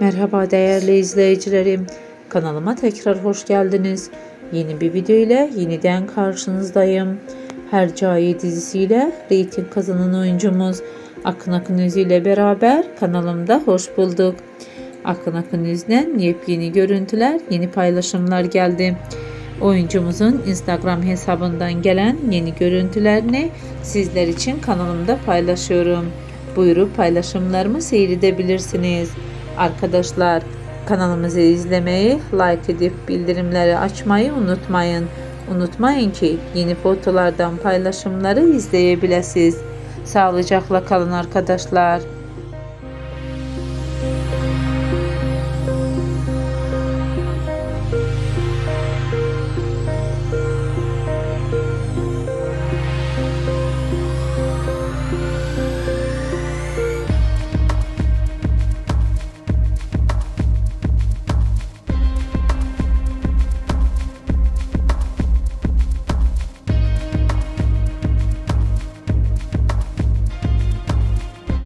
Merhaba değerli izleyicilerim. Kanalıma tekrar hoş geldiniz. Yeni bir video ile yeniden karşınızdayım. Hercai dizisiyle reyting kazanan oyuncumuz Akın Akın Özü ile beraber kanalımda hoş bulduk. Akın Akın Öz'den yepyeni görüntüler, yeni paylaşımlar geldi. Oyuncumuzun Instagram hesabından gelen yeni görüntülerini sizler için kanalımda paylaşıyorum. Buyurup paylaşımlarımı seyredebilirsiniz. Arkadaşlar kanalımızı izlemeyi, like edip bildirimleri açmayı unutmayın. Unutmayın ki yeni fotolardan paylaşımları izleyebilirsiniz. Sağlıcakla kalın arkadaşlar.